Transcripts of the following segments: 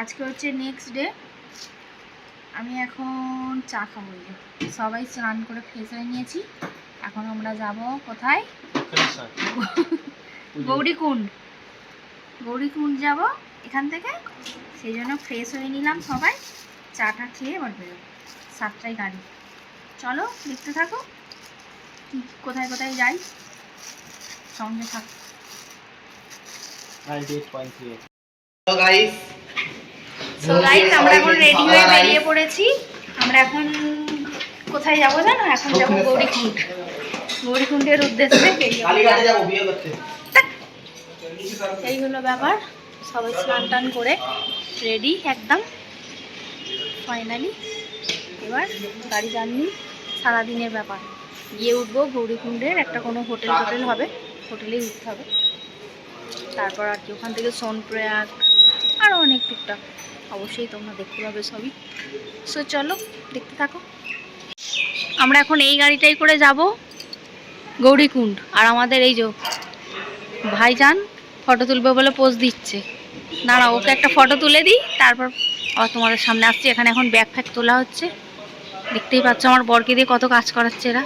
আজকে হচ্ছে next day আমি এখন চা খাব সবাই স্নান করে ফ্রেশ হয়ে নিয়েছি। এখন আমরা যাব কোথায়? গৌরীকুণ্ড। গৌরীকুণ্ড যাব এখান থেকে। সেই জন্য ফ্রেশ হয়ে নিলাম সবাই। চাটা খেয়ে এবার বেরোবো। সাতটায় গাড়ি। চলো দেখতে থাকো। কি কোথায় কোথায় যাই? সঙ্গে থাক। গাইস সো গাইস আমরা এখন রেডি হয়ে বেরিয়ে পড়েছি। আমরা এখন কোথায় যাব জানো? এখন যাব গৌরীকুণ্ড। গৌরীকুণ্ডের উদ্দেশ্যে এই হলো ব্যাপার। সবাই স্নান টান করে রেডি একদম। ফাইনালি এবার গাড়ি জার্নি সারাদিনের ব্যাপার। গিয়ে উঠবো গৌরীকুণ্ডের একটা কোনো হোটেল টোটেল হবে। হোটেলেই উঠতে হবে। তারপর আর কি ওখান থেকে সোনপ্রয়াগ আরও অনেক টুকটাক। অবশ্যই তোমরা দেখতে পাবে সবই সো চলো দেখতে থাকো। আমরা এখন এই গাড়িটাই করে যাব গৌরীকুণ্ড। আর আমাদের এই যে ভাইজান ফটো তুলবে বলে পোজ দিচ্ছে। না না ওকে একটা ফটো তুলে দিই তারপর আবার তোমাদের সামনে আসছি। এখানে এখন ব্যাগ ফ্যাগ তোলা হচ্ছে। দেখতেই পাচ্ছ আমার বরকে দিয়ে কত কাজ করাচ্ছে এরা।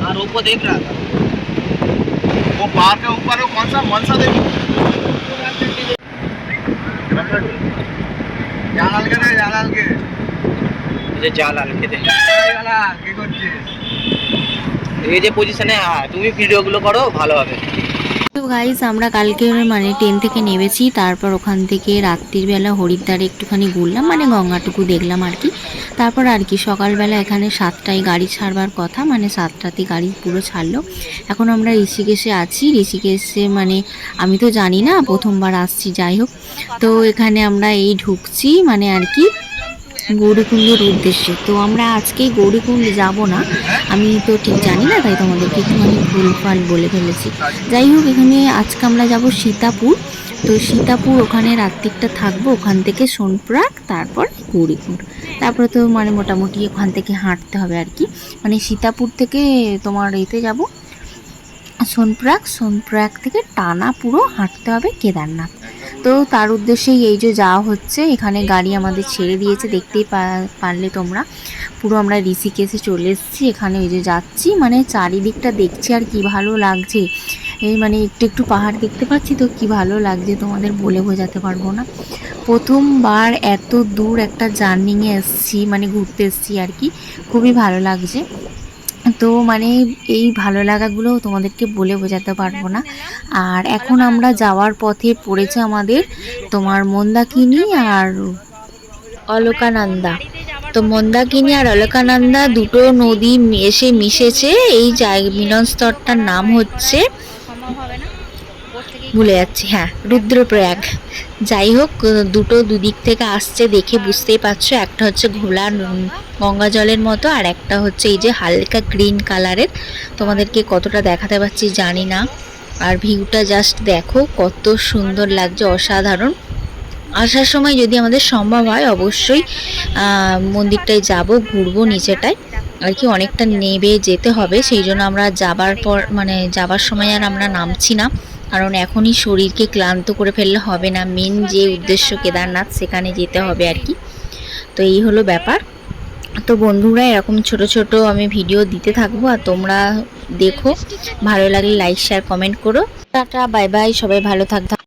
और ऊपर देख रहा था वो पहाड़ के ऊपर है कौन सा मनसा देवी জালালকে দে জালালকে যে জাল আলকে দে জালাল কি করছিস এই যে পজিশনে তুমি ভিডিওগুলো করো ভালো হবে তো গাইজ আমরা কালকে মানে ট্রেন থেকে নেমেছি তারপর ওখান থেকে রাত্রির বেলা হরিদ্বারে একটুখানি ঘুরলাম মানে গঙ্গাটুকু দেখলাম আর কি তারপর আর কি, সকালবেলা এখানে সাতটায় গাড়ি ছাড়বার কথা মানে সাতটাতে গাড়ি পুরো ছাড়লো। এখন আমরা ঋষিকেশে আছি। ঋষিকেশে মানে আমি তো জানি না, প্রথমবার আসছি, যাই হোক। তো এখানে আমরা এই ঢুকছি মানে আর কি, গৌরীকুণ্ডের উদ্দেশ্যে। তো আমরা আজকে গৌরীকুণ্ড যাব না। আমি তো ঠিক জানি না, তাই তোমাদেরকে একটুখানি ভুলভাল বলে ফেলেছি। যাই হোক, এখানে আজকে আমরা যাব সীতাপুর। তো সীতাপুর ওখানে রাত্রিকটা থাকব, ওখান থেকে সোনপ্রাগ তারপর গৌরীকুণ্ড। তারপরে তো মানে মোটামুটি ওখান থেকে হাঁটতে হবে আর কি। মানে সীতাপুর থেকে তোমার এতে যাব। সোনপ্রাগ সোনপ্রাগ থেকে টানা পুরো হাঁটতে হবে কেদারনাথ। তো তার উদ্দেশ্যেই এই যে যাওয়া হচ্ছে, এখানে গাড়ি আমাদের ছেড়ে দিয়েছে, দেখতেই পারলে তোমরা। পুরো আমরা ঋষিকেশে চলে এসেছি, এখানে ওই যে যাচ্ছি। মানে চারিদিকটা দেখছি আর কি ভালো লাগছে। এই মানে একটু একটু পাহাড় দেখতে পাচ্ছি তো, কি ভালো লাগছে তোমাদের বলে বোঝাতে পারব না। প্রথমবার এত দূর একটা জার্নিংয়ে এসেছি মানে ঘুরতে এসেছি আর কি, খুবই ভালো লাগছে। তো মানে এই ভালো লাগাগুলো তোমাদেরকে বলে বোঝাতে পারব না। আর এখন আমরা যাওয়ার পথে পড়েছে আমাদের তোমার মন্দাকিনি আর অলকানন্দা। তো মন্দাকিনী আর অলকানন্দা দুটো নদী এসে মিশেছে, এই জায়গা মিলনস্থলটার নাম হচ্ছে ভুলে যাচ্ছি হ্যাঁ রুদ্রপ্রয়াগ। যাই হোক, দুটো দুদিক থেকে আসছে দেখে বুঝতেই পারছ, একটা হচ্ছে ঘোলা গঙ্গা জলের মতো, আর একটা হচ্ছে এই যে হালকা গ্রিন কালারের। তোমাদেরকে কতটা দেখাতে পারছি জানি না। আর ভিউটা জাস্ট দেখো, কত সুন্দর লাগছে, অসাধারণ। আসার সময় যদি আমাদের সম্ভব হয়, অবশ্যই মন্দিরটায় যাব, ঘুরবো নিচেটায়। আর কি অনেকটা নেবে, যেতে হবে, সেই জন্য আমরা যাবার পর মানে যাবার সময় আর আমরা নামছি না। কারণ এখনই শরীরকে ক্লান্ত করে ফেললে হবে না। মেন যে উদ্দেশ্য কেদারনাথ, সেখানে যেতে হবে আর কি। তো এই হলো ব্যাপার। তো বন্ধুরা, এরকম ছোট ছোট আমি ভিডিও দিতে থাকব। আর তোমরা দেখো, ভালো লাগলে লাইক শেয়ার কমেন্ট করো। টাটা বাই বাই সবাই ভালো থাকবে